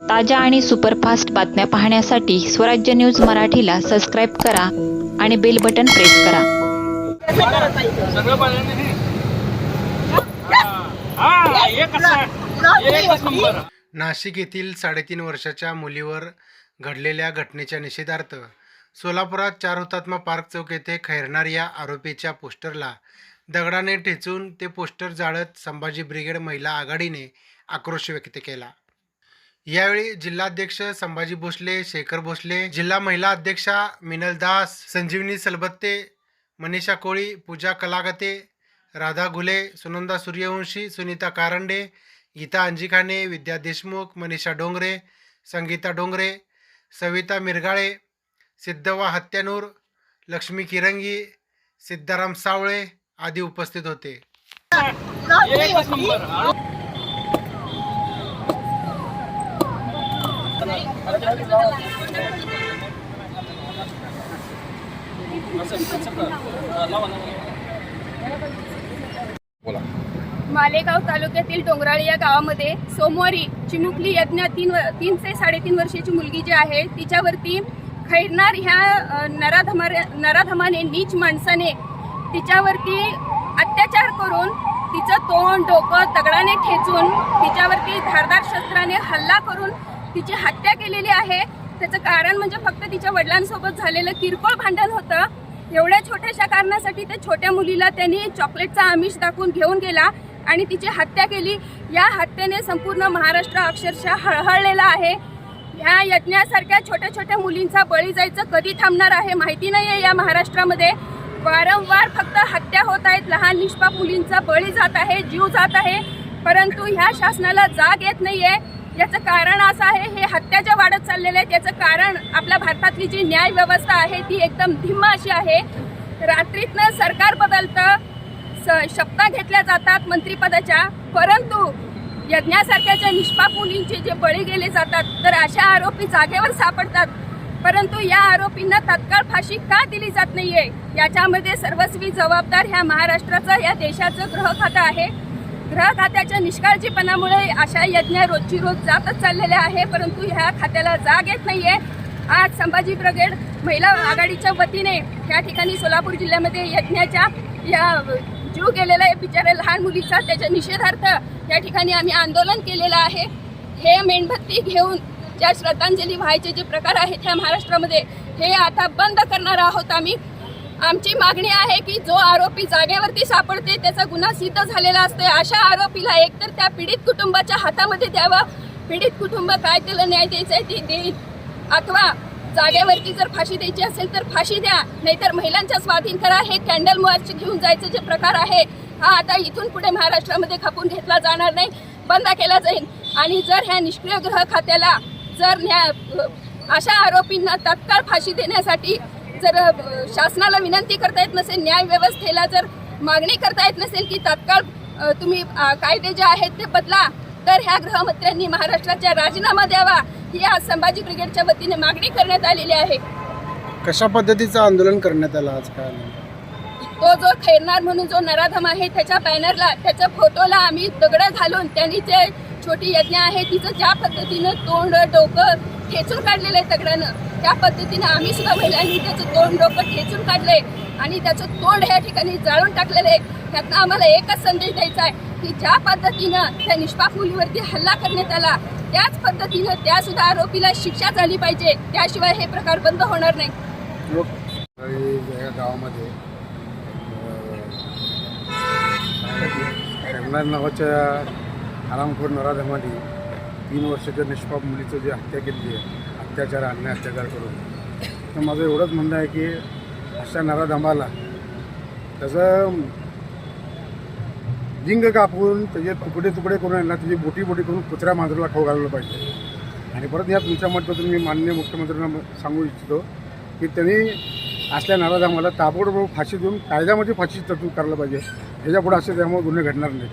ताज्या आणि सुपरफास्ट बातम्या पाहण्यासाठी स्वराज्य न्यूज मराठीला सबस्क्राईब करा आणि बेल बटन प्रेस करा. नाशिक येथील साडेतीन वर्षाच्या मुलीवर घडलेल्या घटनेच्या निषेधार्थ सोलापुरात चार हुतात्मा पार्क चौक येथे खैरणार या आरोपीच्या पोस्टरला दगडाने ठेचून ते पोस्टर जाळत संभाजी ब्रिगेड महिला आघाडीने आक्रोश व्यक्त केला. यावेळी जिल्हाध्यक्ष संभाजी भोसले शेखर भोसले जिल्हा महिला अध्यक्षा मिनल दास संजीवनी सलबत्ते मनीषा कोळी पूजा कलागते राधा घुले सुनंदा सूर्यवंशी सुनीता कारंडे गीता अंजिखाने विद्या देशमुख मनीषा डोंगरे संगीता डोंगरे सविता मिरगाळे सिद्धवा हत्यानूर लक्ष्मी किरंगी सिद्धाराम सावळे आदी उपस्थित होते एकच नंबर हा. असं- असं कर. लावा, लावा. मालेगाव तालुक्यातील डोंगराळी या गावामध्ये सोमवारी चिमुकली यज्ञ तीन व- तीन ते साडेतीन वर्षाची मुलगी जी आहे तिच्यावरती खैरनार ह्या नराधमा नराधमाने नीच माणसाने तिच्यावरती अत्याचार करून तिचं तोंड डोकं दगडाने ठेचून तिच्यावरती धारदार शस्त्राने हल्ला करून तिची हत्या केलेली आहे. त्याचं कारण म्हणजे फक्त तिच्या वडिलांसोबत झालेलं किरकोळ भांडण होतं. एवढ्या छोट्याशा कारणासाठी त्या छोट्या मुलीला त्यांनी चॉकलेटचा आमिष दाखवून घेऊन गेला आणि तिची हत्या केली. या हत्येने संपूर्ण महाराष्ट्र अक्षरशः हळहळलेला आहे. ह्या यज्ञासारख्या छोट्या छोट्या मुलींचा बळी जायचं कधी थांबणार आहे माहिती नाही आहे या महाराष्ट्रामध्ये. वारंवार फक्त हत्या होत आहेत. लहान निष्पाप मुलींचा बळी जात आहे जीव जात आहे. परंतु ह्या शासनाला जाग येत नाही आहे याचं कारण असं आहे हे हत्या ज्या वाढत चाललेल्या आहेत याचं कारण आपल्या भारतातली जी न्याय व्यवस्था आहे ती एकदम धिम्म अशी आहे. रात्रीतनं सरकार बदलतं स- शपथा घेतल्या जातात मंत्रिपदाच्या परंतु यज्ञासारख्या ज्या निष्पाप मुलींचे जे बळी गेले जातात तर अशा आरोपी जागेवर सापडतात. परंतु या आरोपींना तात्काळ फाशी का दिली जात नाहीये याच्यामध्ये सर्वस्वी जबाबदार ह्या महाराष्ट्राचं या देशाचं गृह खातं आहे. ग्रह खात्याच्या निष्काळजीपणामुळे अशा यज्ञ रोजची रोज जातच चाललेल्या आहे परंतु ह्या खात्याला जाग येत नाहीये. आज संभाजी ब्रिगेड महिला आघाडीच्या वतीने या ठिकाणी सोलापूर जिल्ह्यामध्ये यज्ञाच्या या जीव गेलेला आहे. बिचाऱ्या लहान मुलीचा त्याच्या निषेधार्थ या ठिकाणी आम्ही आंदोलन केलेलं आहे. हे मेणबत्ती घेऊन ज्या श्रद्धांजली व्हायचे जे प्रकार आहेत ह्या महाराष्ट्रामध्ये हे आता बंद करणार आहोत आम्ही. आमची मागणी आहे की जो आरोपी जागेवरती सापडते त्याचा गुन्हा सिद्ध झालेला असतो. अशा आरोपीला एकतर त्या पीडित कुटुंबाच्या हातामध्ये द्यावं. पीडित कुटुंब काय त्याला न्याय द्यायचा आहे ती देईल. अथवा जागेवरती जर फाशी द्यायची असेल तर फाशी द्या. नाहीतर महिलांच्या स्वाधीन करा. हे कॅन्डल मार्च घेऊन जायचं जे प्रकार आहे हा आता इथून पुढे महाराष्ट्रामध्ये खपून घेतला जाणार नाही. बंद केला जाईल. आणि जर ह्या निष्क्रिय गृह खात्याला जर न्या अशा आरोपींना तत्काळ फाशी देण्यासाठी जर शासनाला विनंती करता येत नसेल न्याय व्यवस्थेला जर मागणी करता येत नसेल की तात्काळ तुम्ही कायदे जे आहेत ते बदला तर ह्या गृहमंत्र्यांनी महाराष्ट्राच्या राजीनामा द्यावा ही आज संभाजी ब्रिगेडच्या वतीने मागणी करण्यात आलेली आहे. कशा पद्धतीचं आंदोलन करण्यात आलं आज काय? तो जो खैरनार म्हणून जो नराधम आहे त्याच्या बॅनरला त्याच्या फोटोला आम्ही दगडं घालून त्यांनी जे छोटी यज्ञ आहे तिचं ज्या पद्धतीनं तोंड डोकं ठेचून काढलेलं आहे तगडानं त्या पद्धतीनं आम्ही सुद्धा महिलांनी त्याचं तोंड डोकं ठेचून काढलंय. आणि त्याचं तोंड ह्या ठिकाणी जाळून टाकलेलं आहे. त्यातनं आम्हाला एकच संदेश द्यायचा आहे की ज्या पद्धतीनं त्या निष्पाप मुलीवरती हल्ला करण्यात आला त्याच पद्धतीनं त्या सुद्धा आरोपीला शिक्षा झाली पाहिजे. त्याशिवाय हे प्रकार बंद होणार नाही. गावामध्ये नावाच्या आरामखोर नराधमाली तीन वर्षाच्या निष्पाप मुलीचं जे हत्या केली आहे अत्याचार अन्याय अत्याचार करून. तर माझं एवढंच म्हणणं आहे की अशा नराधमाला त्याचं लिंग कापून त्याचे तुकडे तुकडे करून यांना त्याची बोटी बोटी करून कुत्र्या मांजराला खाऊ घालवलं पाहिजे. आणि परत या तुमच्या माध्यमातून मी माननीय मुख्यमंत्र्यांना सांगू इच्छितो की त्यांनी असल्या नाराधामाला ताबडतोब फाशी देऊन कायद्यामध्ये फाशी तरतूद करायला पाहिजे. ह्याच्यापुढे असे त्यामुळे गुन्हे घडणार नाही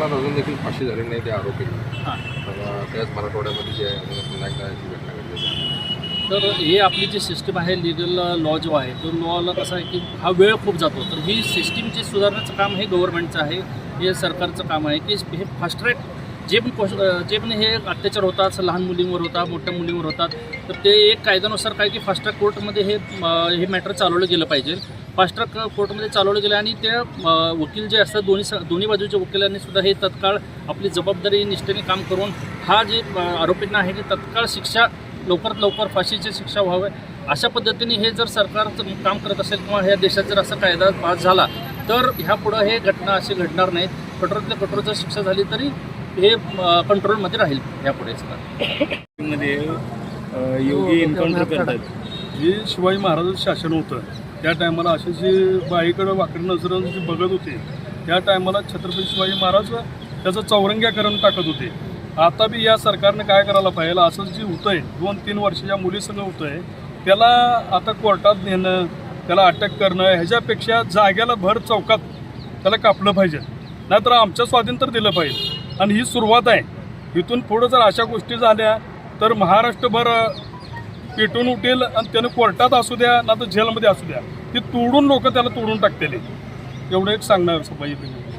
प्रकरणात अजून देखील फाशी झाली नाही त्या आरोपींना. तर त्याच मराठवाड्यामध्ये जे आहे अजून पुन्हा एकदा अशी घटना घडलेली आहे. तर हे आपली जी सिस्टीम आहे लिगल लॉ जो आहे तो लॉला कसं आहे की हा वेळ खूप जातो. तर ही सिस्टीमचे सुधारण्याचं काम हे गव्हर्नमेंटचं आहे हे सरकारचं काम आहे की हे फास्ट ट्रॅक जे पण कोश जे पण हे अत्याचार होतात लहान मुलींवर होतात मोठ्या मुलींवर होतात तर ते एक कायद्यानुसार काय की फास्ट ट्रॅक कोर्टमध्ये हे हे मॅटर चालवलं गेलं पाहिजे. फास्ट ट्रॅक कोर्टमध्ये चालवलं गेलं आणि ते अं, वकील जे असतात दोन्ही स- दोन्ही बाजूच्या वकिलांनी सुद्धा हे तत्काळ आपली जबाबदारी निष्ठेने काम करून हा जे आरोपींना आहे की तत्काळ शिक्षा लवकरात लवकर फाशीची शिक्षा व्हावी. अशा पद्धतीने हे जर सरकार जर काम करत असेल किंवा ह्या देशात जर असा कायदा पास झाला तर ह्या पुढं हे घटना अशी घडणार नाहीत. कठोरातल्या कठोर जर शिक्षा झाली तरी हे कंट्रोलमध्ये राहील यापुढे सुद्धा. मध्ये अ, योगी एन्काउंटर करतात. जे शिवाजी महाराजांचं शासन होतं त्या टायमाला असे जे बाईकडं वाकडी नजरं जे बघत होते त्या टायमाला छत्रपती शिवाजी महाराज त्याचं चौरंग्याकरण टाकत होते. आता बी या सरकारने काय करायला पाहिजे असं जे आहे दोन तीन वर्षाच्या मुलीसंग आहे त्याला आता कोर्टात नेणं त्याला अटक करणं ह्याच्यापेक्षा जाग्याला भर चौकात त्याला कापलं पाहिजे. नाहीतर आमचं स्वाधीन तर दिलं पाहिजे. आणि ही सुरुवात आहे. इथून पुढं जर अशा गोष्टी झाल्या तर महाराष्ट्रभर पेटून उठेल आणि त्यानं कोर्टात असू द्या ना तर जेलमध्ये असू द्या. ती तोडून लोक त्याला तोडून टाकतेले. एवढं एक सांगणार पाहिजे